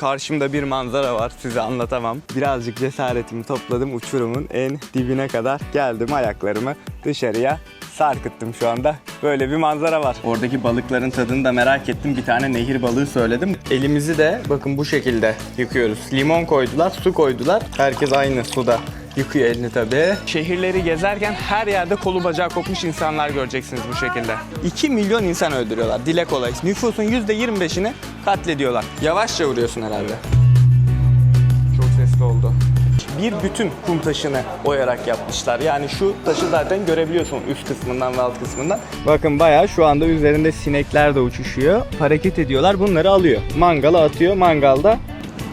Karşımda bir manzara var size anlatamam. Birazcık cesaretimi topladım uçurumun en dibine kadar geldim ayaklarımı dışarıya sarkıttım şu anda. Böyle bir manzara var. Oradaki balıkların tadını da merak ettim. Bir tane nehir balığı söyledim. Elimizi de bakın bu şekilde yıkıyoruz. Limon koydular, su koydular. Herkes aynı suda yıkıyor elini tabii. Şehirleri gezerken her yerde kolu bacağı kopmuş insanlar göreceksiniz bu şekilde. 2 milyon insan öldürüyorlar dile kolay. Nüfusun %25'ini katlediyorlar. Yavaşça vuruyorsun herhalde. Çok sesli oldu. Bir bütün kum taşını oyarak yapmışlar. Yani şu taşı zaten görebiliyorsun üst kısmından ve alt kısmından. Bakın bayağı şu anda üzerinde sinekler de uçuşuyor. Hareket ediyorlar. Bunları alıyor. Mangala atıyor. Mangalda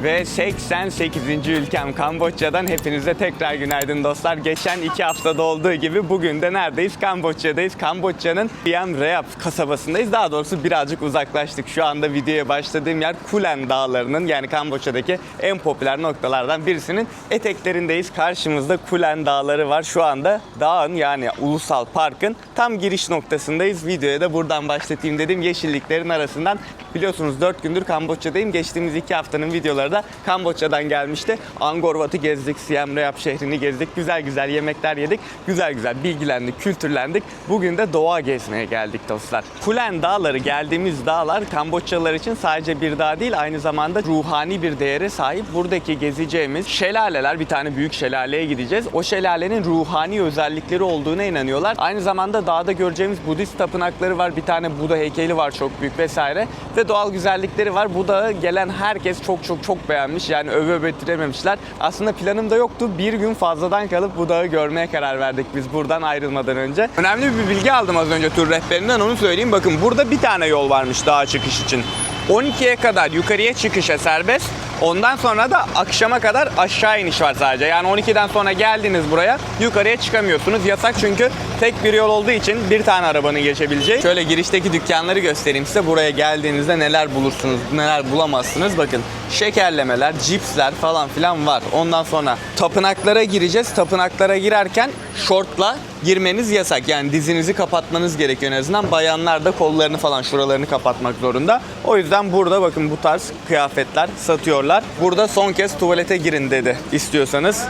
ve 88. ülkem Kamboçya'dan hepinize tekrar günaydın dostlar. Geçen iki haftada olduğu gibi bugün de neredeyiz? Kamboçya'dayız. Kamboçya'nın Siem Reap kasabasındayız. Daha doğrusu birazcık uzaklaştık. Şu anda videoya başladığım yer Kulen Dağları'nın yani Kamboçya'daki en popüler noktalardan birisinin eteklerindeyiz. Karşımızda Kulen Dağları var. Şu anda dağın yani ulusal parkın tam giriş noktasındayız. Videoya da buradan başlatayım dedim. Yeşilliklerin arasından biliyorsunuz 4 gündür Kamboçya'dayım. Geçtiğimiz 2 haftanın videoları da Kamboçya'dan gelmişti. Angkor Wat'ı gezdik, Siem Reap şehrini gezdik. Güzel güzel yemekler yedik. Güzel güzel bilgilendik, kültürlendik. Bugün de doğa gezmeye geldik dostlar. Kulen Dağları geldiğimiz dağlar Kamboçyalılar için sadece bir dağ değil aynı zamanda ruhani bir değere sahip. Buradaki gezeceğimiz şelaleler bir tane büyük şelaleye gideceğiz. O şelalenin ruhani özellikleri olduğuna inanıyorlar. Aynı zamanda dağda göreceğimiz Budist tapınakları var. Bir tane Buda heykeli var çok büyük vesaire. Ve doğal güzellikleri var. Bu dağı gelen herkes çok çok çok beğenmiş. Yani öve bitirememişler. Aslında planım da yoktu. Bir gün fazladan kalıp bu dağı görmeye karar verdik biz buradan ayrılmadan önce. Önemli bir bilgi aldım az önce tur rehberinden onu söyleyeyim. Bakın burada bir tane yol varmış dağa çıkış için. 12'ye kadar yukarıya çıkışa serbest. Ondan sonra da akşama kadar aşağı iniş var sadece. Yani 12'den sonra geldiniz buraya yukarıya çıkamıyorsunuz. Yasak çünkü tek bir yol olduğu için bir tane arabanın geçebileceği. Şöyle girişteki dükkanları göstereyim size. Buraya geldiğinizde neler bulursunuz, neler bulamazsınız. Bakın şekerlemeler, cipsler falan filan var. Ondan sonra tapınaklara gireceğiz. Tapınaklara girerken şortla girmeniz yasak. Yani dizinizi kapatmanız gerekiyor en azından. Bayanlar da kollarını falan şuralarını kapatmak zorunda. O yüzden burada bakın bu tarz kıyafetler satıyorlar. Burada son kez tuvalete girin dedi istiyorsanız.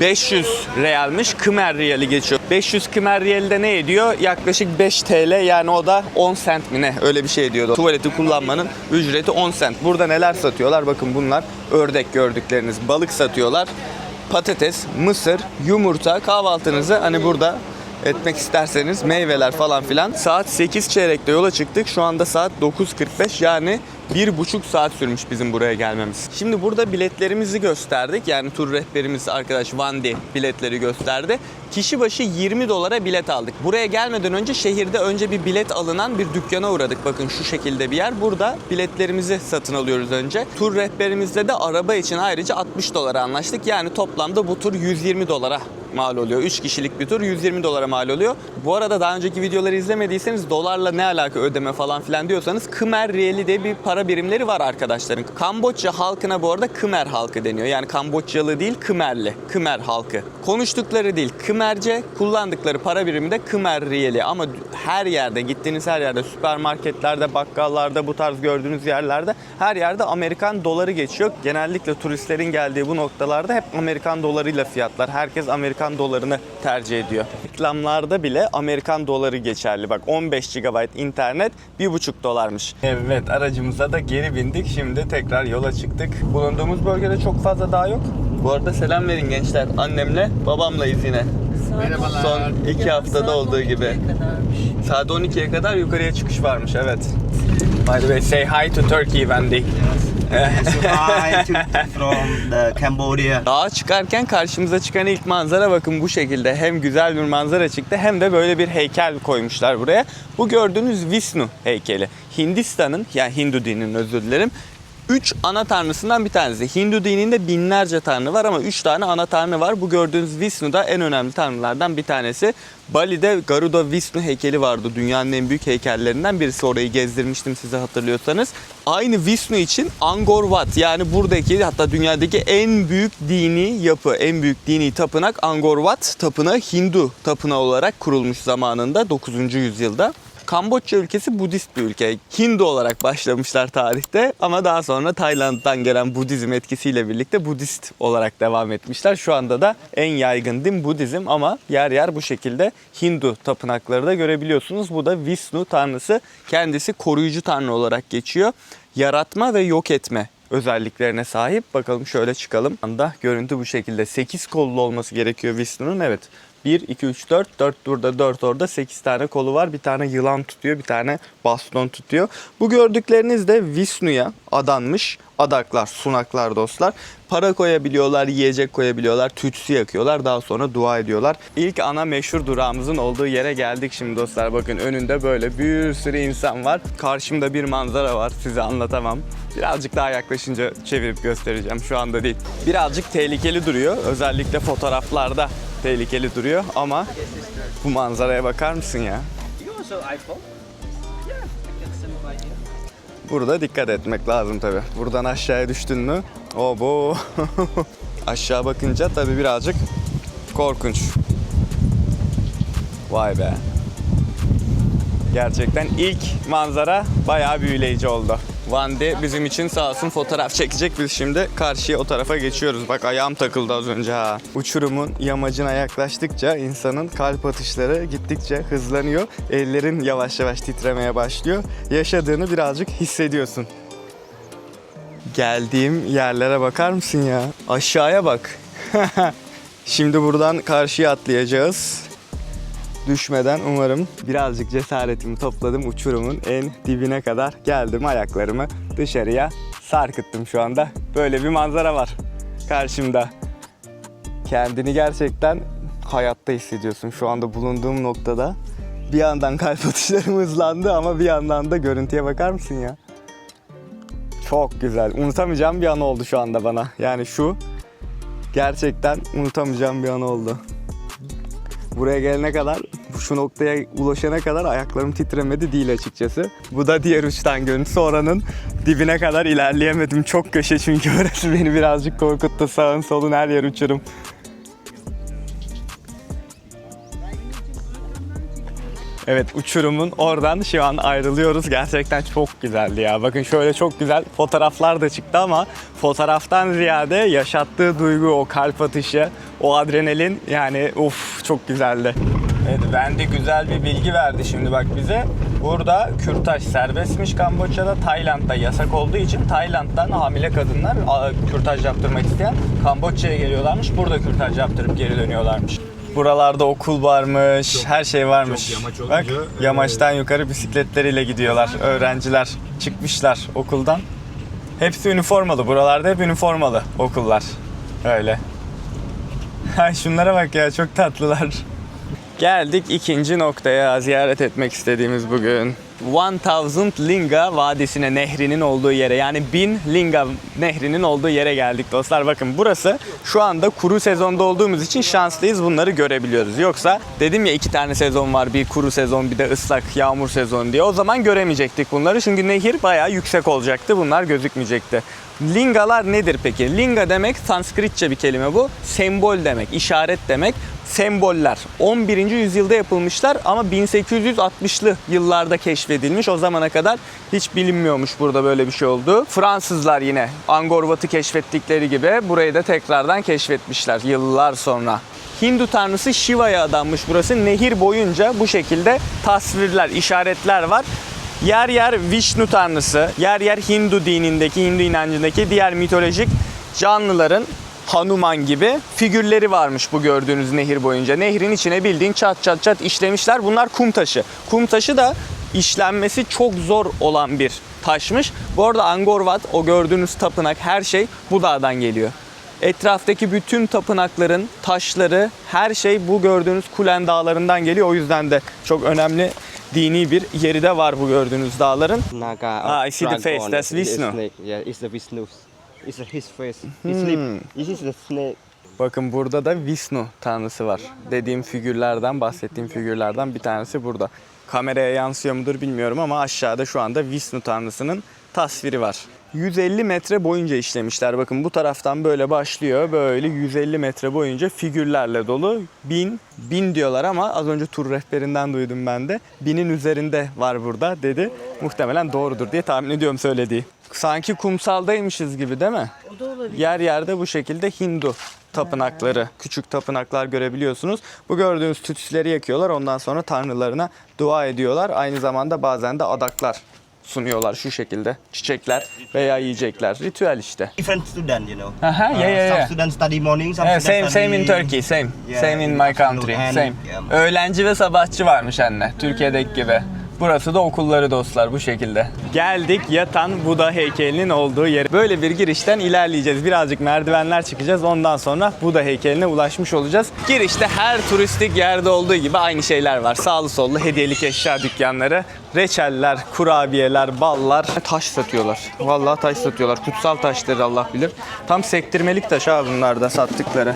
500 realmiş. Kımer riyali geçiyor. 500 Kımer riyali de ne ediyor? Yaklaşık 5 TL yani o da 10 cent mi ne? Öyle bir şey ediyordu. Tuvaleti kullanmanın ücreti 10 cent. Burada neler satıyorlar? Bakın bunlar ördek gördükleriniz. Balık satıyorlar. Patates, mısır, yumurta, kahvaltınızı hani burada etmek isterseniz meyveler falan filan. Saat 8 çeyrekte yola çıktık. Şu anda saat 9.45 yani bir buçuk saat sürmüş bizim buraya gelmemiz. Şimdi burada biletlerimizi gösterdik. Yani tur rehberimiz arkadaş Vandi biletleri gösterdi. Kişi başı 20 dolara bilet aldık. Buraya gelmeden önce şehirde önce bir bilet alınan bir dükkana uğradık. Bakın şu şekilde bir yer. Burada biletlerimizi satın alıyoruz önce. Tur rehberimizle de araba için ayrıca 60 dolara anlaştık. Yani toplamda bu tur 120 dolara mal oluyor. 3 kişilik bir tur 120 dolara mal oluyor. Bu arada daha önceki videoları izlemediyseniz dolarla ne alaka ödeme falan filan diyorsanız Khmer Riyali diye bir para birimleri var arkadaşların. Kamboçya halkına bu arada Khmer halkı deniyor. Yani Kamboçyalı değil Khmerli. Khmer halkı. Konuştukları değil Khmerce kullandıkları para birimi de Khmer Riyali. Ama her yerde gittiğiniz her yerde süpermarketlerde, bakkallarda bu tarz gördüğünüz yerlerde her yerde Amerikan doları geçiyor. Genellikle turistlerin geldiği bu noktalarda hep Amerikan dolarıyla fiyatlar. Herkes Amerikan dolarını tercih ediyor. Reklamlarda bile Amerikan doları geçerli. Bak 15 GB internet 1,5 dolarmış. Evet aracımıza da geri bindik. Şimdi tekrar yola çıktık. Bulunduğumuz bölgede çok fazla dağ yok. Bu arada selam verin gençler. Annemle babamlayız yine. Merhabalar. Son iki haftada olduğu gibi. Saat 12'ye kadar yukarıya çıkış varmış evet. By the way, say hi to Turkey, Wendy. To, from the Cambodia. Dağa çıkarken karşımıza çıkan ilk manzara bakın bu şekilde. Hem güzel bir manzara çıktı hem de böyle bir heykel koymuşlar buraya. Bu gördüğünüz Vishnu heykeli. Hindistan'ın yani Hindu dininin özür dilerim. Üç ana tanrısından bir tanesi. Hindu dininde binlerce tanrı var ama üç tane ana tanrı var. Bu gördüğünüz Vishnu da en önemli tanrılardan bir tanesi. Bali'de Garuda Vishnu heykeli vardı. Dünyanın en büyük heykellerinden birisi. Orayı gezdirmiştim size hatırlıyorsanız. Aynı Vishnu için Angkor Wat yani buradaki hatta dünyadaki en büyük dini yapı, en büyük dini tapınak Angkor Wat tapınağı Hindu tapınağı olarak kurulmuş zamanında 9. yüzyılda. Kamboçya ülkesi Budist bir ülke. Hindu olarak başlamışlar tarihte ama daha sonra Tayland'dan gelen Budizm etkisiyle birlikte Budist olarak devam etmişler. Şu anda da en yaygın din Budizm ama yer yer bu şekilde Hindu tapınakları da görebiliyorsunuz. Bu da Vishnu tanrısı. Kendisi koruyucu tanrı olarak geçiyor. Yaratma ve yok etme özelliklerine sahip. Bakalım şöyle çıkalım. Anda görüntü bu şekilde. 8 kollu olması gerekiyor Vishnu'nun. Evet. 1, 2, 3, 4. 4 burada, 4 orada. 8 tane kolu var. Bir tane yılan tutuyor, bir tane baston tutuyor. Bu gördükleriniz de Vishnu'ya adanmış adaklar, sunaklar dostlar. Para koyabiliyorlar, yiyecek koyabiliyorlar, tütsü yakıyorlar. Daha sonra dua ediyorlar. İlk ana meşhur durağımızın olduğu yere geldik şimdi dostlar. Bakın önünde böyle bir sürü insan var. Karşımda bir manzara var. Size anlatamam. Birazcık daha yaklaşınca çevirip göstereceğim. Şu anda değil. Birazcık tehlikeli duruyor. Özellikle fotoğraflarda tehlikeli duruyor ama bu manzaraya bakar mısın ya? Burada dikkat etmek lazım tabi. Buradan aşağıya düştün mü? O bu. Aşağı bakınca tabi birazcık korkunç. Vay be. Gerçekten ilk manzara bayağı büyüleyici oldu. Vande bizim için sağ olsun fotoğraf çekecek. Biz şimdi karşıya o tarafa geçiyoruz. Bak ayağım takıldı az önce ha. Uçurumun yamacına yaklaştıkça insanın kalp atışları gittikçe hızlanıyor. Ellerin yavaş yavaş titremeye başlıyor. Yaşadığını birazcık hissediyorsun. Geldiğim yerlere bakar mısın ya? Aşağıya bak. Şimdi buradan karşıya atlayacağız. Düşmeden umarım birazcık cesaretimi topladım uçurumun en dibine kadar geldim ayaklarımı dışarıya sarkıttım şu anda. Böyle bir manzara var karşımda. Kendini gerçekten hayatta hissediyorsun şu anda bulunduğum noktada. Bir yandan kalp atışlarım hızlandı ama bir yandan da görüntüye bakar mısın ya? Çok güzel. Unutamayacağım bir an oldu şu anda bana. Yani şu gerçekten unutamayacağım bir an oldu. Buraya gelene kadar, şu noktaya ulaşana kadar ayaklarım titremedi değil açıkçası. Bu da diğer uçtan görüntüsü. Oranın dibine kadar ilerleyemedim. Çok köşe çünkü orası beni birazcık korkuttu. Sağın solun her yer uçurum. Evet uçurumun oradan şu an ayrılıyoruz. Gerçekten çok güzeldi ya. Bakın şöyle çok güzel fotoğraflar da çıktı ama fotoğraftan ziyade yaşattığı duygu, o kalp atışı, o adrenalin yani uf çok güzeldi. Evet ben güzel bir bilgi verdi şimdi bak bize. Burada kürtaj serbestmiş Kamboçya'da. Tayland'da yasak olduğu için Tayland'dan hamile kadınlar kürtaj yaptırmak isteyen Kamboçya'ya geliyorlarmış. Burada kürtaj yaptırıp geri dönüyorlarmış. Buralarda okul varmış, her şey varmış. çok yamaç Bak olunca, yamaçtan yukarı bisikletleriyle gidiyorlar öğrenciler. Çıkmışlar okuldan. Hepsi üniformalı. Buralarda hep üniformalı okullar. Öyle. Ay şunlara bak ya çok tatlılar. Geldik ikinci noktaya ziyaret etmek istediğimiz bugün. 1000 Linga Vadisi'ne nehrinin olduğu yere yani 1000 Linga nehrinin olduğu yere geldik dostlar. Bakın burası şu anda kuru sezonda olduğumuz için şanslıyız bunları görebiliyoruz. Yoksa dedim ya iki tane sezon var bir kuru sezon bir de ıslak yağmur sezonu diye. O zaman göremeyecektik bunları çünkü nehir bayağı yüksek olacaktı bunlar gözükmeyecekti. Lingalar nedir peki? Linga demek Sanskritçe bir kelime bu. Sembol demek, işaret demek. Semboller 11. yüzyılda yapılmışlar ama 1860'lı yıllarda keşfedilmiş. O zamana kadar hiç bilinmiyormuş burada böyle bir şey olduğu. Fransızlar yine Angkor Wat'ı keşfettikleri gibi burayı da tekrardan keşfetmişler yıllar sonra. Hindu tanrısı Shiva'ya adanmış burası. Nehir boyunca bu şekilde tasvirler, işaretler var. Yer yer Vishnu tanrısı, yer yer Hindu dinindeki, Hindu inancındaki diğer mitolojik canlıların Hanuman gibi figürleri varmış bu gördüğünüz nehir boyunca. Nehrin içine bildiğin çat çat çat işlemişler. Bunlar kum taşı. Kum taşı da işlenmesi çok zor olan bir taşmış. Bu arada Angkor Wat o gördüğünüz tapınak her şey bu dağdan geliyor. Etraftaki bütün tapınakların taşları her şey bu gördüğünüz Kulen dağlarından geliyor. O yüzden de çok önemli dini bir yeri de var bu gördüğünüz dağların. Naga. Ah, I see the face. That's Vishnu. Yeah, it's the Vishnu. It's his face. It's sleep. This is the snake. Bakın burada da Vishnu tanrısı var. Dediğim figürlerden, bahsettiğim figürlerden bir tanesi burada. Kameraya yansıyor mudur bilmiyorum ama aşağıda şu anda Vishnu tanrısının tasviri var. 150 metre boyunca işlemişler. Bakın bu taraftan böyle başlıyor. Böyle 150 metre boyunca figürlerle dolu. Bin, bin diyorlar ama az önce tur rehberinden duydum ben de. Binin üzerinde var burada dedi. Muhtemelen doğrudur diye tahmin ediyorum söylediği. Sanki kumsaldaymışız gibi değil mi? O da olabilir. Yer yerde bu şekilde Hindu tapınakları, küçük tapınaklar görebiliyorsunuz. Bu gördüğünüz tütsüleri yakıyorlar. Ondan sonra tanrılarına dua ediyorlar. Aynı zamanda bazen de adaklar sunuyorlar şu şekilde. Çiçekler veya yiyecekler. Ritüel işte. Different student, you know. Aha, yeah, Uh, yeah, some yeah. students study morning, some Yeah, students same same in study- Turkey, same. Yeah, same in my country, same. and- Öğlenci ve sabahçı varmış anne, Türkiye'deki gibi. Burası da okulları dostlar bu şekilde. Geldik yatan Buda heykelinin olduğu yere. Böyle bir girişten ilerleyeceğiz. Birazcık merdivenler çıkacağız. Ondan sonra Buda heykeline ulaşmış olacağız. Girişte her turistik yerde olduğu gibi aynı şeyler var. Sağlı sollu hediyelik eşya dükkanları, reçeller, kurabiyeler, ballar, taş satıyorlar. Vallahi taş satıyorlar. Kutsal taşları Allah bilir. Tam sektirmelik taş ha bunlar da sattıkları.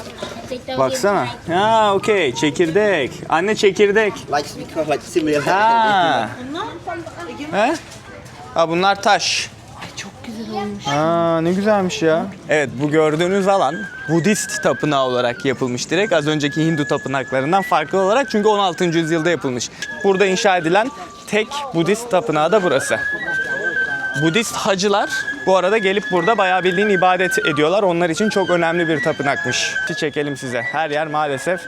Baksana. Ha okey çekirdek. Anne çekirdek. Like because like similar. Ha. He? Ha bunlar taş. Çok güzel olmuş. Aa ne güzelmiş ya. Evet bu gördüğünüz alan Budist tapınağı olarak yapılmış direkt. Az önceki Hindu tapınaklarından farklı olarak çünkü 16. yüzyılda yapılmış. Burada inşa edilen tek Budist tapınağı da burası. Budist hacılar bu arada gelip burada bayağı bildiğin ibadet ediyorlar. Onlar için çok önemli bir tapınakmış. Çekelim size. Her yer maalesef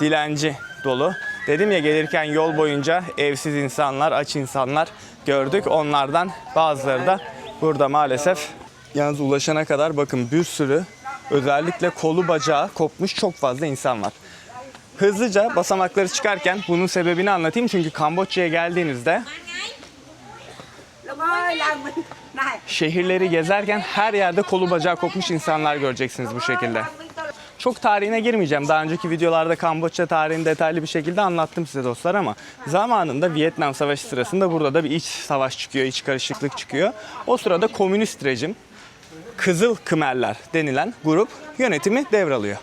dilenci dolu. Dedim ya gelirken yol boyunca evsiz insanlar, aç insanlar gördük. Onlardan bazıları da burada maalesef. Yalnız ulaşana kadar bakın bir sürü özellikle kolu bacağı kopmuş çok fazla insan var. Hızlıca basamakları çıkarken bunun sebebini anlatayım. Çünkü Kamboçya'ya geldiğinizde şehirleri gezerken her yerde kolu bacağı kopmuş insanlar göreceksiniz bu şekilde. Çok tarihine girmeyeceğim. Daha önceki videolarda Kamboçya tarihini detaylı bir şekilde anlattım size dostlar ama zamanında Vietnam Savaşı sırasında burada da bir iç savaş çıkıyor, iç karışıklık çıkıyor. O sırada komünist rejim Kızıl Kımerler denilen grup yönetimi devralıyor.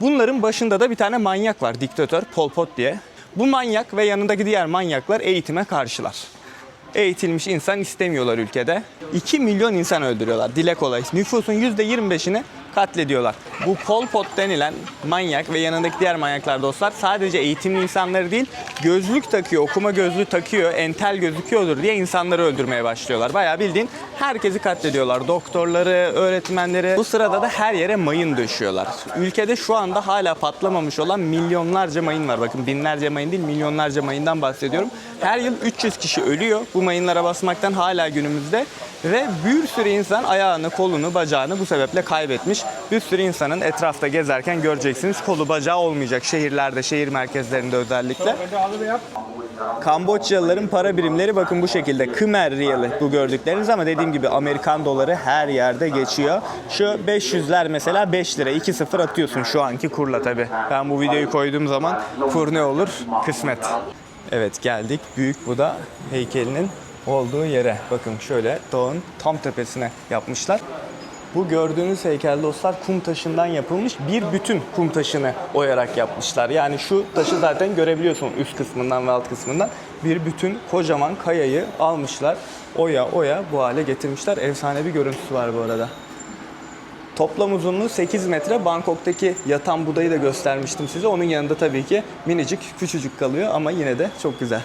Bunların başında da bir tane manyak var, diktatör Pol Pot diye. Bu manyak ve yanındaki diğer manyaklar eğitime karşılar. Eğitilmiş insan istemiyorlar ülkede. 2 milyon insan öldürüyorlar. Dile kolay. Nüfusun %25'ini katlediyorlar. Bu Pol Pot denilen manyak ve yanındaki diğer manyaklar dostlar sadece eğitimli insanları değil, gözlük takıyor, okuma gözlüğü takıyor, entel gözüküyordur diye insanları öldürmeye başlıyorlar. Bayağı bildiğin herkesi katlediyorlar. Doktorları, öğretmenleri. Bu sırada da her yere mayın döşüyorlar. Ülkede şu anda hala patlamamış olan milyonlarca mayın var. Bakın binlerce mayın değil, milyonlarca mayından bahsediyorum. Her yıl 300 kişi ölüyor bu mayınlara basmaktan hala günümüzde. Ve bir sürü insan ayağını, kolunu, bacağını bu sebeple kaybetmiş. Bir sürü insanın etrafta gezerken göreceksiniz kolu bacağı olmayacak şehirlerde, şehir merkezlerinde özellikle. Kamboçyalıların para birimleri bakın bu şekilde. Khmer Real'i bu gördükleriniz ama dediğim gibi Amerikan doları her yerde geçiyor. Şu 500'ler mesela 5 lira 2-0 atıyorsun şu anki kurla tabi. Ben bu videoyu koyduğum zaman kur ne olur kısmet. Evet geldik Büyük Buda heykelinin olduğu yere. Bakın şöyle dağın tam tepesine yapmışlar. Bu gördüğünüz heykel dostlar kum taşından yapılmış bir bütün kum taşını oyarak yapmışlar. Yani şu taşı zaten görebiliyorsun üst kısmından ve alt kısmından. Bir bütün kocaman kayayı almışlar. Oya oya bu hale getirmişler. Efsane bir görüntüsü var bu arada. Toplam uzunluğu 8 metre. Bangkok'taki yatan budayı da göstermiştim size. Onun yanında tabii ki minicik, küçücük kalıyor ama yine de çok güzel.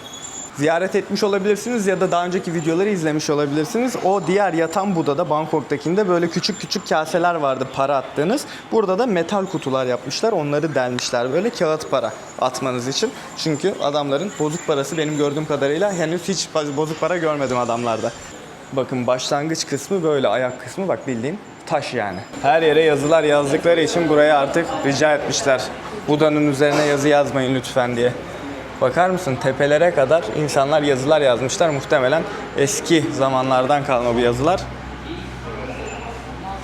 Ziyaret etmiş olabilirsiniz ya da daha önceki videoları izlemiş olabilirsiniz. O diğer yatan Buda'da Bangkok'takinde böyle küçük küçük kaseler vardı para attığınız. Burada da metal kutular yapmışlar. Onları delmişler böyle kağıt para atmanız için. Çünkü adamların bozuk parası benim gördüğüm kadarıyla henüz hiç bozuk para görmedim adamlarda. Bakın başlangıç kısmı böyle ayak kısmı bak bildiğin taş yani. Her yere yazılar yazdıkları için buraya artık rica etmişler. Buda'nın üzerine yazı yazmayın lütfen diye. Bakar mısın tepelere kadar insanlar yazılar yazmışlar. Muhtemelen eski zamanlardan kalma bu yazılar.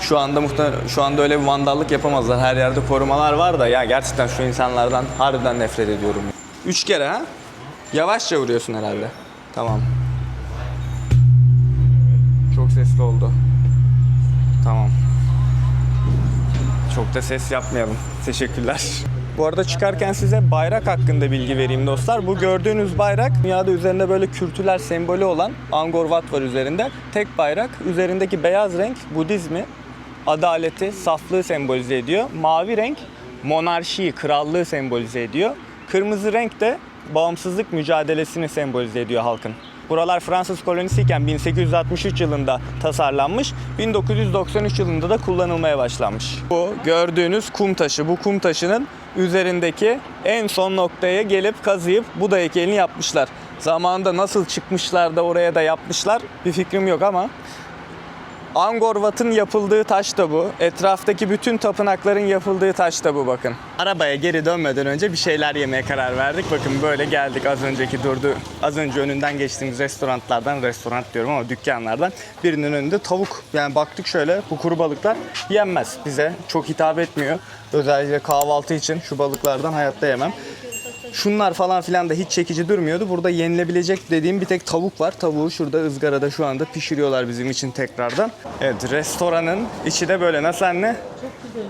Şu anda muhtemelen şu anda öyle bir vandallık yapamazlar. Her yerde korumalar var da ya gerçekten şu insanlardan harbiden nefret ediyorum. Üç kere ha? Yavaşça vuruyorsun herhalde. Tamam. Çok sesli oldu. Tamam. Çok da ses yapmayalım. Teşekkürler. Bu arada çıkarken size bayrak hakkında bilgi vereyim dostlar. Bu gördüğünüz bayrak dünyada üzerinde böyle kültürler sembolü olan Angkor Wat var üzerinde. Tek bayrak. Üzerindeki beyaz renk Budizmi, adaleti, saflığı sembolize ediyor. Mavi renk monarşiyi, krallığı sembolize ediyor. Kırmızı renk de bağımsızlık mücadelesini sembolize ediyor halkın. Buralar Fransız kolonisiyken 1863 yılında tasarlanmış, 1993 yılında da kullanılmaya başlanmış. Bu gördüğünüz kum taşı, bu kum taşının üzerindeki en son noktaya gelip kazıyıp Buda heykelini yapmışlar. Zamanında nasıl çıkmışlar da oraya da yapmışlar bir fikrim yok ama Angkor Wat'ın yapıldığı taş da bu. Etraftaki bütün tapınakların yapıldığı taş da bu bakın. Arabaya geri dönmeden önce bir şeyler yemeye karar verdik. Bakın böyle geldik az önceki durdu. Az önce önünden geçtiğimiz restoranlardan, restoran diyorum ama dükkanlardan birinin önünde tavuk. Yani baktık şöyle bu kuru balıklar yenmez. Bize çok hitap etmiyor. Özellikle kahvaltı için şu balıklardan hayatta yemem. Şunlar falan filan da hiç çekici durmuyordu. Burada yenilebilecek dediğim bir tek tavuk var. Tavuğu şurada ızgarada şu anda pişiriyorlar bizim için tekrardan. Evet restoranın içi de böyle. Nasıl anne?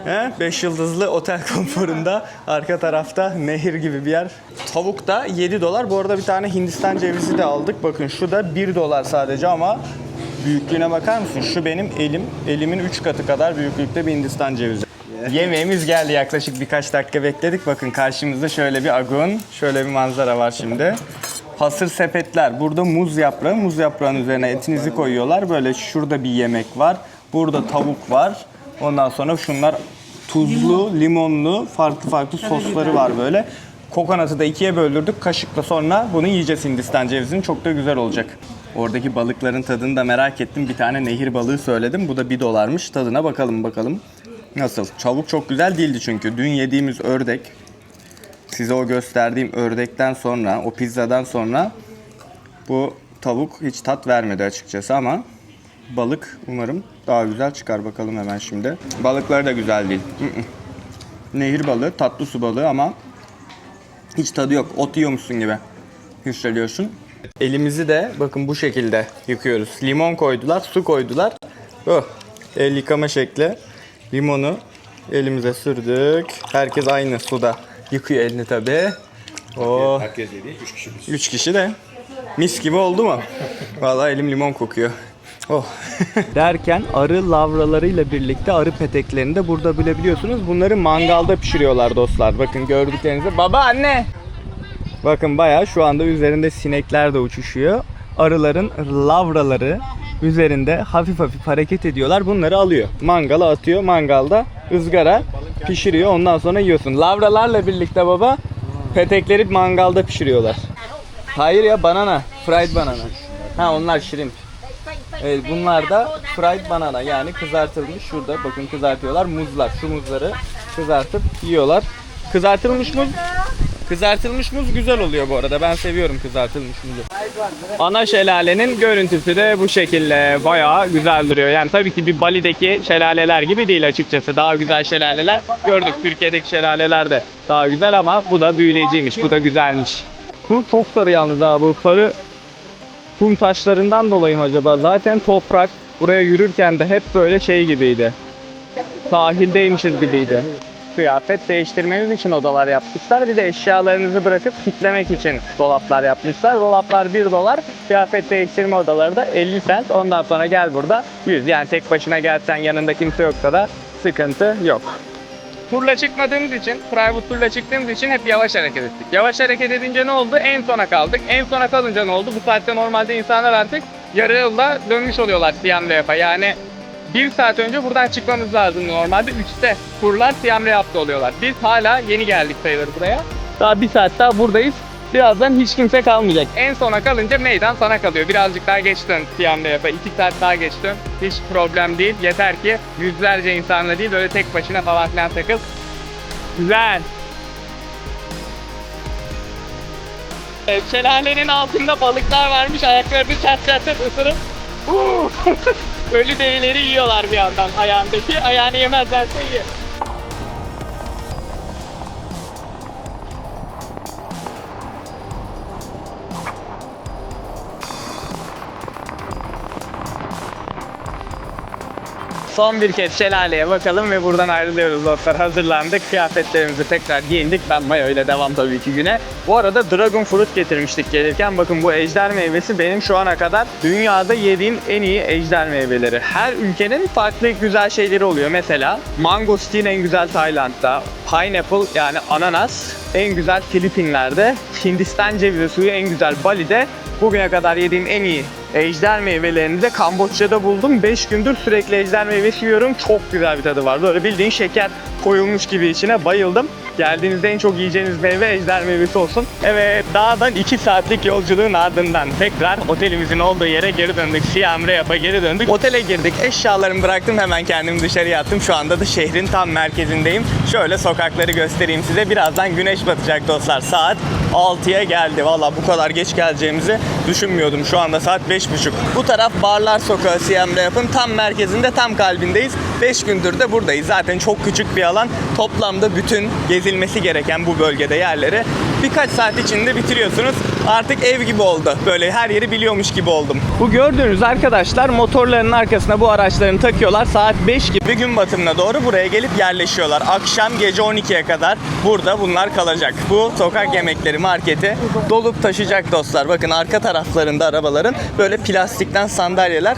He? Beş yıldızlı otel konforunda. Arka tarafta nehir gibi bir yer. Tavuk da 7 dolar. Bu arada bir tane Hindistan cevizi de aldık. Bakın şu da 1 dolar sadece ama büyüklüğüne bakar mısın? Şu benim elim. Elimin 3 katı kadar büyüklükte bir Hindistan cevizi. Yemeğimiz geldi yaklaşık birkaç dakika bekledik. Bakın karşımızda şöyle bir agun, şöyle bir manzara var şimdi. Hasır sepetler. Burada muz yaprağı, muz yaprağının üzerine etinizi koyuyorlar. Böyle şurada bir yemek var. Burada tavuk var. Ondan sonra şunlar tuzlu, limonlu, farklı farklı sosları var böyle. Kokonatı da ikiye böldürdük. Kaşıkla sonra bunu yiyeceğiz Hindistan cevizini. Çok da güzel olacak. Oradaki balıkların tadını da merak ettim. Bir tane nehir balığı söyledim. Bu da 1 dolarmış. Tadına bakalım bakalım. Nasıl? Çabuk çok güzel değildi çünkü. Dün yediğimiz ördek, size o gösterdiğim ördekten sonra, o pizzadan sonra bu tavuk hiç tat vermedi açıkçası ama balık umarım daha güzel çıkar bakalım hemen şimdi. Balıkları da güzel değil. Nehir balığı, tatlı su balığı ama hiç tadı yok. Ot yiyormuşsun gibi hissediyorsun. Elimizi de bakın bu şekilde yıkıyoruz. Limon koydular, su koydular. Oh, el yıkama şekli. Limonu elimize sürdük. Herkes aynı suda yıkıyor elini tabi. Oh. Herkes yedi, üç kişi biz. Üç kişi de mis gibi oldu mu? Vallahi elim limon kokuyor. Oh. Derken arı lavralarıyla birlikte arı peteklerini de burada bilebiliyorsunuz. Bunları mangalda pişiriyorlar dostlar. Bakın gördüklerinizi. Baba anne. Bakın bayağı şu anda üzerinde sinekler de uçuşuyor. Arıların lavraları üzerinde hafif hafif hareket ediyorlar. Bunları alıyor. Mangala atıyor. Mangalda ızgara pişiriyor. Ondan sonra yiyorsun. Lavralarla birlikte baba petekleri mangalda pişiriyorlar. Hayır ya banana. Fried banana. Ha onlar shrimp. Evet bunlar da fried banana yani kızartılmış şurada bakın kızartıyorlar muzlar şu muzları kızartıp yiyorlar. Kızartılmış muz Kızartılmış muz güzel oluyor bu arada. Ben seviyorum kızartılmış muzu. Ana şelalenin görüntüsü de bu şekilde. Bayağı güzel duruyor. Yani tabii ki bir Bali'deki şelaleler gibi değil açıkçası. Daha güzel şelaleler gördük. Türkiye'deki şelaleler de daha güzel ama bu da büyüleyiciymiş. Bu da güzelmiş. Bu çok sarı yalnız ha. Bu sarı kum taşlarından dolayı mı acaba? Zaten toprak buraya yürürken de hep böyle şey gibiydi. Sahildeymişiz gibiydi. Kıyafet değiştirmeniz için odalar yapmışlar. Bir de eşyalarınızı bırakıp kitlemek için dolaplar yapmışlar. Dolaplar 1 dolar. Kıyafet değiştirme odaları da 50 cent. Ondan sonra gel burada 100. Yani tek başına gelsen yanında kimse yoksa da sıkıntı yok. Turla çıkmadığımız için, private turla çıktığımız için hep yavaş hareket ettik. Yavaş hareket edince ne oldu? En sona kaldık. En sona kalınca ne oldu? Bu saatte normalde insanlar artık yarı yılda dönmüş oluyorlar Siem Reap'a. Yani bir saat önce buradan çıkmamız lazım normalde. 3'te turlar Siem Reap'ta oluyorlar. Biz hala yeni geldik sayılır buraya. Daha bir saat daha buradayız. Birazdan hiç kimse kalmayacak. En sona kalınca meydan sana kalıyor. Birazcık daha geç dön Siem Reap'a. 2 saat daha geç. Hiç problem değil. Yeter ki yüzlerce insanla değil böyle tek başına falan filan takıl. Güzel. Şelalenin altında balıklar varmış. Ayaklarını çat çat çat ısırıp! ölü derileri yiyorlar bir yandan ayağındaki. Ayağını yemezlerse yiyor. Son bir kez şelaleye bakalım ve buradan ayrılıyoruz dostlar. Hazırlandık. Kıyafetlerimizi tekrar giyindik. Ben mayo ile devam tabii ki güne. Bu arada dragon fruit getirmiştik gelirken. Bakın bu ejder meyvesi benim şu ana kadar dünyada yediğim en iyi ejder meyveleri. Her ülkenin farklı güzel şeyleri oluyor. Mesela mangostin en güzel Tayland'da. Pineapple yani ananas en güzel Filipinler'de. Hindistan cevizi suyu en güzel Bali'de. Bugüne kadar yediğim en iyi ejder meyvelerini de Kamboçya'da buldum. 5 gündür sürekli ejder meyvesi yiyorum. Çok güzel bir tadı var. Böyle bildiğin şeker koyulmuş gibi içine bayıldım. Geldiğinizde en çok yiyeceğiniz meyve ejder meyvesi olsun. Evet dağdan 2 saatlik yolculuğun ardından tekrar otelimizin olduğu yere geri döndük. Siem Reap'a geri döndük. Otele girdik. Eşyalarımı bıraktım. Hemen kendimi dışarıya attım. Şu anda da şehrin tam merkezindeyim. Şöyle sokakları göstereyim size. Birazdan güneş batacak dostlar. Saat 6'ya geldi. Valla bu kadar geç geleceğimizi düşünmüyordum. Şu anda saat 5.30. Bu taraf Barlar Sokağı Siem Reap'ın tam merkezinde, tam kalbindeyiz. 5 gündür de buradayız. Zaten çok küçük bir alan. Toplamda bütün gezilmesi gereken bu bölgede yerleri birkaç saat içinde bitiriyorsunuz. Artık ev gibi oldu. Böyle her yeri biliyormuş gibi oldum. Bu gördüğünüz arkadaşlar motorlarının arkasına bu araçlarını takıyorlar. Saat 5 gibi gün batımına doğru buraya gelip yerleşiyorlar. Akşam gece 12'ye kadar burada bunlar kalacak. Bu sokak yemekleri marketi dolup taşıyacak dostlar. Bakın arka taraflarında arabaların böyle plastikten sandalyeler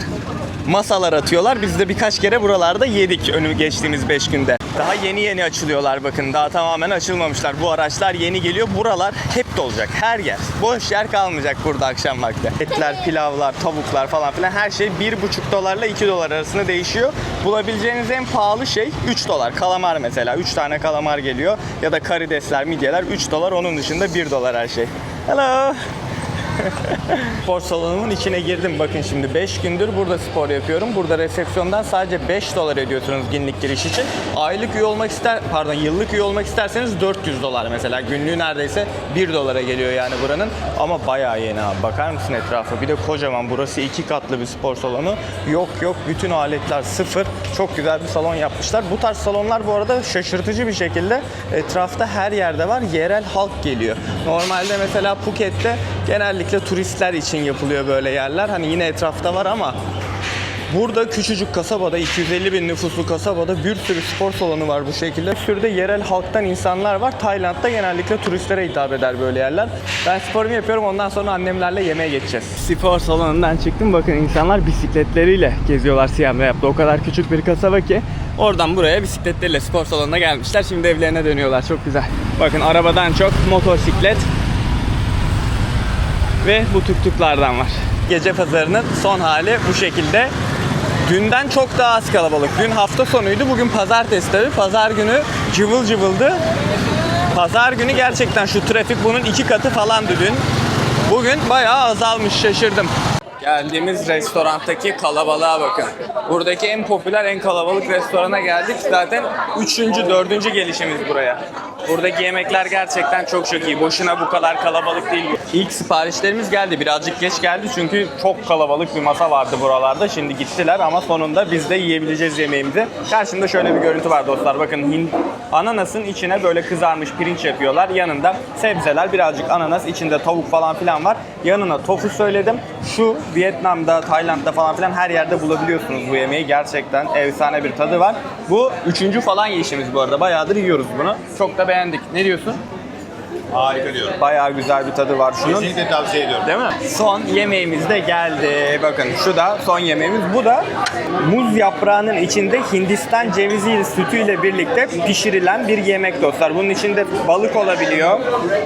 masalar atıyorlar. Biz de birkaç kere buralarda yedik önü geçtiğimiz 5 günde. Daha yeni yeni açılıyorlar bakın. Daha tamamen açılmamışlar. Bu araçlar yeni geliyor. Buralar hep dolacak. Her yer. Boş yer kalmayacak burada akşam vakti. Etler, pilavlar, tavuklar falan filan her şey 1,5 dolarla 2 dolar arasında değişiyor. Bulabileceğiniz en pahalı şey 3 dolar. Kalamar mesela. 3 tane kalamar geliyor. Ya da karidesler, midyeler 3 dolar. Onun dışında 1 dolar her şey. Hello. Spor salonumun içine girdim. Bakın şimdi 5 gündür burada spor yapıyorum. Burada resepsiyondan sadece 5 dolar ödüyorsunuz günlük giriş için. Aylık üye olmak ister, pardon yıllık üye olmak isterseniz 400 dolar mesela. Günlüğü neredeyse 1 dolara geliyor yani buranın. Ama bayağı yeni abi. Bakar mısın etrafa? Bir de kocaman burası iki katlı bir spor salonu. Yok yok bütün aletler sıfır. Çok güzel bir salon yapmışlar. Bu tarz salonlar bu arada şaşırtıcı bir şekilde etrafta her yerde var. Yerel halk geliyor. Normalde mesela Phuket'te genellikle turistler için yapılıyor böyle yerler. Hani yine etrafta var ama Burada küçücük kasabada 250 bin nüfuslu kasabada bir sürü spor salonu var bu şekilde. Bir sürü de yerel halktan insanlar var. Tayland'da genellikle turistlere hitap eder böyle yerler. Ben sporumu yapıyorum ondan sonra annemlerle yemeğe geçeceğiz. Spor salonundan çıktım. Bakın insanlar bisikletleriyle geziyorlar Siem Reap'ta. O kadar küçük bir kasaba ki oradan buraya bisikletleriyle spor salonuna gelmişler. Şimdi evlerine dönüyorlar. Çok güzel. Bakın arabadan çok motosiklet ve bu tuktuklardan var. Gece pazarının son hali bu şekilde. Dünden çok daha az kalabalık. Dün hafta sonuydu, bugün pazartesi tabii. Pazar günü cıvıl cıvıldı. Pazar günü gerçekten şu trafik bunun iki katı falandı dün. Bugün bayağı azalmış, şaşırdım. Geldiğimiz restoranttaki kalabalığa bakın. Buradaki en popüler, en kalabalık restorana geldik. Zaten üçüncü, dördüncü gelişimiz buraya. Buradaki yemekler gerçekten çok çok iyi. Boşuna bu kadar kalabalık değil. İlk siparişlerimiz geldi. Birazcık geç geldi çünkü çok kalabalık bir masa vardı buralarda. Şimdi gittiler ama sonunda biz de yiyebileceğiz yemeğimizi. Karşımda şöyle bir görüntü var dostlar. Bakın hin- ananasın içine böyle kızarmış pirinç yapıyorlar. Yanında sebzeler, birazcık ananas, içinde tavuk falan filan var. Yanına tofu söyledim. Şu Vietnam'da, Tayland'da falan filan her yerde bulabiliyorsunuz bu yemeği. Gerçekten efsane bir tadı var. Bu üçüncü falan yiyişimiz bu arada. Bayağıdır yiyoruz bunu. Çok da beğendik. Ne diyorsun? Harika diyorum. Bayağı güzel bir tadı var şunun. Kesinlikle tavsiye ediyorum. Değil mi? Son yemeğimiz de geldi. Bakın şu da son yemeğimiz. Bu da muz yaprağının içinde Hindistan cevizi sütüyle birlikte pişirilen bir yemek dostlar. Bunun içinde balık olabiliyor,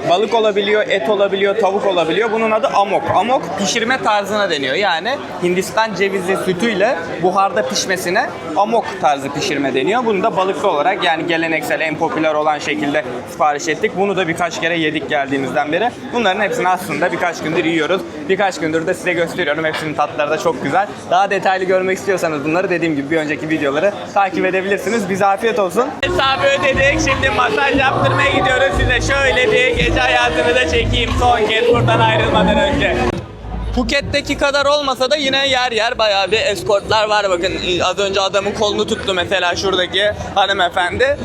balık olabiliyor, et olabiliyor, tavuk olabiliyor. Bunun adı amok. Amok pişirme tarzına deniyor. Yani Hindistan cevizi sütüyle buharda pişmesine amok tarzı pişirme deniyor. Bunu da balıklı olarak yani geleneksel en popüler olan şekilde sipariş ettik. Bunu da birkaç kere yedik geldiğimizden beri. Bunların hepsini aslında birkaç gündür yiyoruz. Birkaç gündür de size gösteriyorum. Hepsinin tatları da çok güzel. Daha detaylı görmek istiyorsanız bunları dediğim gibi bir önceki videoları takip edebilirsiniz. Bize afiyet olsun. Hesabı ödedik. Şimdi masaj yaptırmaya gidiyoruz. Size şöyle bir gece hayatını da çekeyim son kez buradan ayrılmadan önce. Phuket'teki kadar olmasa da yine yer yer bayağı bir eskortlar var. Bakın az önce adamın kolunu tuttu mesela şuradaki hanımefendi.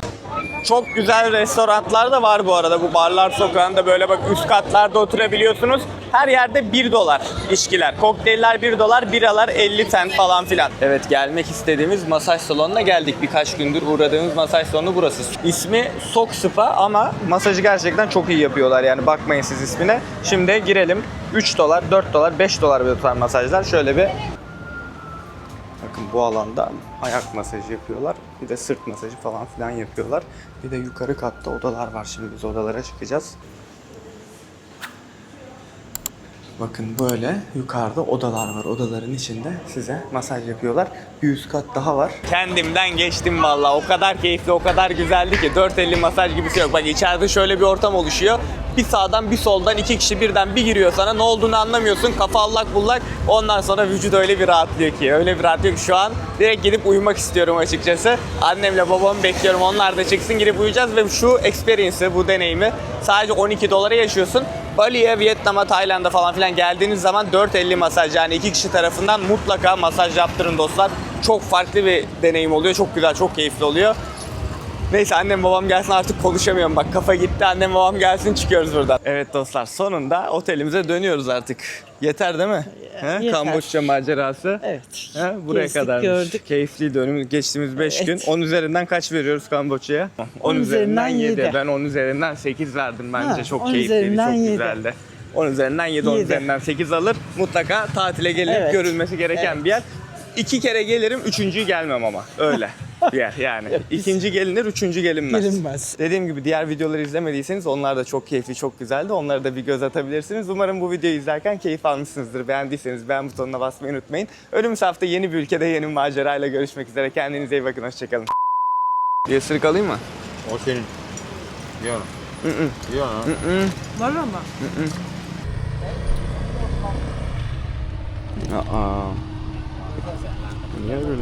Çok güzel restoranlar da var bu arada. Bu barlar sokağında böyle bak üst katlarda oturabiliyorsunuz. Her yerde 1 dolar içkiler. Kokteyller 1 dolar, biralar 50 cent falan filan. Evet gelmek istediğimiz masaj salonuna geldik. Birkaç gündür uğradığımız masaj salonu burası. İsmi Sok Spa ama masajı gerçekten çok iyi yapıyorlar yani bakmayın siz ismine. Şimdi girelim. 3 dolar, 4 dolar, 5 dolar bir tutan masajlar. Şöyle bir Bakın bu alanda ayak masajı yapıyorlar. Bir de sırt masajı falan filan yapıyorlar. Bir de yukarı katta odalar var. Şimdi biz odalara çıkacağız. Bakın böyle yukarıda odalar var. Odaların içinde size masaj yapıyorlar. Bir üst kat daha var. Kendimden geçtim valla. O kadar keyifli, o kadar güzeldi ki. 450 masaj gibisi yok. Bak içeride şöyle bir ortam oluşuyor. Bir sağdan bir soldan iki kişi birden bir giriyor sana. Ne olduğunu anlamıyorsun. Kafa allak bullak. Ondan sonra vücut öyle bir rahatlıyor ki. Öyle bir rahatlıyor ki şu an direkt gidip uyumak istiyorum açıkçası. Annemle babamı bekliyorum. Onlar da çıksın gidip uyuyacağız ve şu experience'ı, bu deneyimi sadece 12 dolara yaşıyorsun. Bali'ye, Vietnam'a, Tayland'a falan filan geldiğiniz zaman 4.50 masaj yani iki kişi tarafından mutlaka masaj yaptırın dostlar. Çok farklı bir deneyim oluyor. Çok güzel, çok keyifli oluyor. Neyse annem babam gelsin artık konuşamıyorum bak kafa gitti annem babam gelsin çıkıyoruz buradan. Evet dostlar sonunda otelimize dönüyoruz artık. Yeter değil mi? He? yeter. Kamboçya macerası. Evet. He? Buraya Gezdik, kadar. gördük. Keyifliydi önümüz geçtiğimiz 5 Evet. gün. 10 üzerinden kaç veriyoruz Kamboçya'ya? 10 üzerinden yedi. yedi. Ben 10 üzerinden 8 verdim bence. Ha, çok 10 keyifliydi, üzerinden çok yedi. güzeldi. 10 üzerinden 7, 10 Yedi. üzerinden 8 alır. Mutlaka tatile gelinip Evet. görülmesi gereken bir yer. İki kere gelirim, üçüncüyü gelmem ama. Öyle bir yer yani. İkinci gelinir, üçüncü gelinmez. Gelinmez. Dediğim gibi diğer videoları izlemediyseniz onlar da çok keyifli, çok güzeldi. Onlara da bir göz atabilirsiniz. Umarım bu videoyu izlerken keyif almışsınızdır. Beğendiyseniz beğen butonuna basmayı unutmayın. Önümüz hafta yeni bir ülkede yeni bir macerayla görüşmek üzere. Kendinize iyi bakın, hoşçakalın. Bir ısırık alayım mı? O senin. Yiyor. Yiyor. Var ama. Aa. Niye böyle